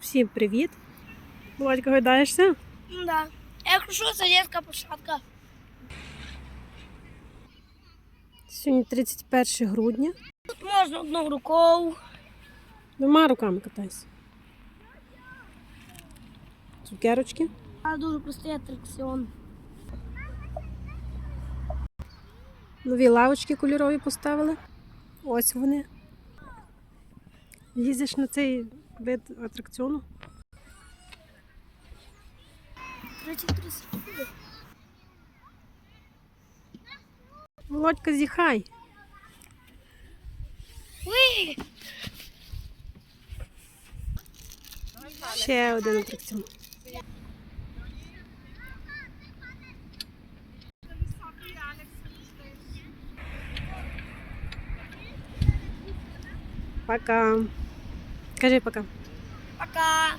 Всім привіт! Володька, гойдаєшся? Ну да. Якщо що, це дітська площадка. Сьогодні 31 грудня. Тут можна одну рукою. Двома руками катайся. Цукерочки. А дуже простий атракціон. Нові лавочки кольорові поставили. Ось вони. Лізеш на цей вид атракціону. Володька, зіхай. Уй! Ще один атракціон. Пока. Кажи пока. Пока.